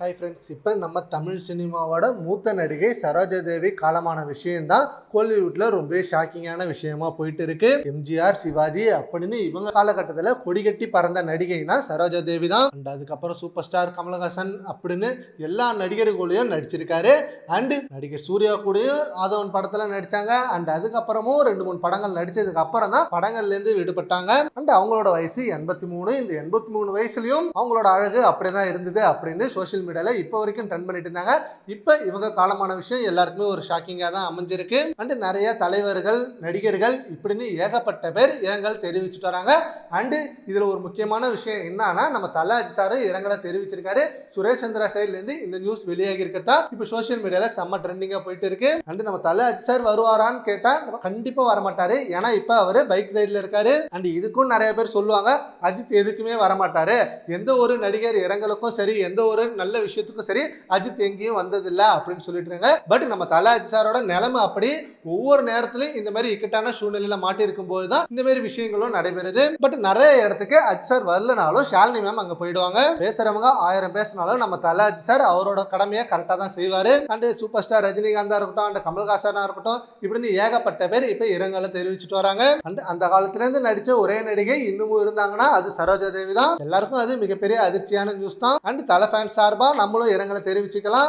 Hi friends இப்போ நம்ம தமிழ் சினிமாவோட மூத்த நடிகை சரோஜா தேவி காலமான விஷயம்தான் கோலிவுட்டில் கோலிவுட்ல ரொம்ப ஷாக்கிங்கான விஷயமா போயிட்டு இருக்கு எம்ஜிஆர் சிவாஜி அப்படின்னு இவங்க காலகட்டத்தில் கொடிகட்டி பறந்த நடிகைனா சரோஜா தேவி தான் அண்ட் அதுக்கப்புறம் சூப்பர் ஸ்டார் கமலஹாசன் அப்படின்னு எல்லா நடிகர்களையும் நடிச்சிருக்காரு. அண்ட் நடிகர் சூர்யா கூடயும் ஆதவன் படத்துல நடிச்சாங்க. அண்ட் அதுக்கப்புறமும் ரெண்டு மூணு படங்கள் நடிச்சதுக்கு அப்புறம் தான் படங்கள்ல இருந்து விடுபட்டாங்க. அண்ட் அவங்களோட வயசு எண்பத்தி மூணு இந்த எண்பத்தி மூணு வயசுலயும் அவங்களோட அழகு அப்படிதான் இருந்தது அப்படின்னு சோஷியல் மீடியால இப்போ வரைக்கும் ட்ரெண்ட் பண்ணிட்டு இருந்தாங்க. இப்போ இவங்க காலமான விஷயம் எல்லாருக்குமே ஒரு ஷாக்கிங்காக தான் அமைஞ்சிருக்கு. அண்ட் நிறைய தலைவர்கள் நடிகர்கள் இப்படின்னு ஏகப்பட்ட பேர் இரங்கல் தெரிவிச்சுட்டு வராங்க. அண்டு இதில் ஒரு முக்கியமான விஷயம் என்னன்னா நம்ம தலாஜி சார் இரங்கலை தெரிவிச்சிருக்காரு. சுரேஷ் சந்திரா சைட்லேருந்து இந்த நியூஸ் வெளியாகி இருக்கதா இப்போ சோஷியல் மீடியாவில் செம்ம ட்ரெண்டிங்காக போயிட்டு இருக்கு. அண்டு நம்ம தலாஜி சார் வருவாரான்னு கேட்டால் கண்டிப்பாக வரமாட்டாரு. ஏன்னா இப்போ அவர் பைக் ரைடில் இருக்காரு. அண்ட் இதுக்கும் நிறைய பேர் சொல்லுவாங்க அஜித் எதுக்குமே வரமாட்டாரு. எந்த ஒரு நடிகர் இரங்கலுக்கும் சரி எந்த ஒரு நல்ல விஷயத்துக்கும் சரி அஜித் எங்கேயும் வந்ததில்லை அப்படின்னு சொல்லிட்டு இருக்காங்க பட் நம்ம தலாஜி சாரோட நிலைமை அப்படி ஒவ்வொரு நேரத்துலையும் இந்த மாதிரி இக்கட்டான சூழ்நிலையில மாட்டி இருக்கும் தான் இந்த மாதிரி விஷயங்களும் நடைபெறுது. பட் நிறைய இடத்துக்கு அஜித் சார் வரலனாலும் ஷாலினி மேம் அங்க போயிடுவாங்க. பேசுறவங்க ஆயிரம் பேசினாலும் நம்ம தலாஜி சார் அவரோட கடமையை கரெக்டாக தான் செய்வாரு. அண்ட் சூப்பர் ஸ்டார் ரஜினிகாந்தா இருக்கட்டும் அண்ட் கமல்ஹாசனா இருக்கட்டும் இப்படின்னு ஏகப்பட்ட பேர் இப்ப இரங்கலை தெரிவிச்சுட்டு வராங்க. அண்ட் அந்த காலத்துல இருந்து நடிச்ச ஒரே நடிகை இன்னமும் இருந்தாங்கன்னா அது சரோஜா தேவி தான். எல்லாருக்கும் அது மிகப்பெரிய அதிர்ச்சியான நியூஸ் தான். அண்ட் தலை ஃபேன் சார்பா நம்மளும் இரங்கலை தெரிவிச்சுக்கலாம்.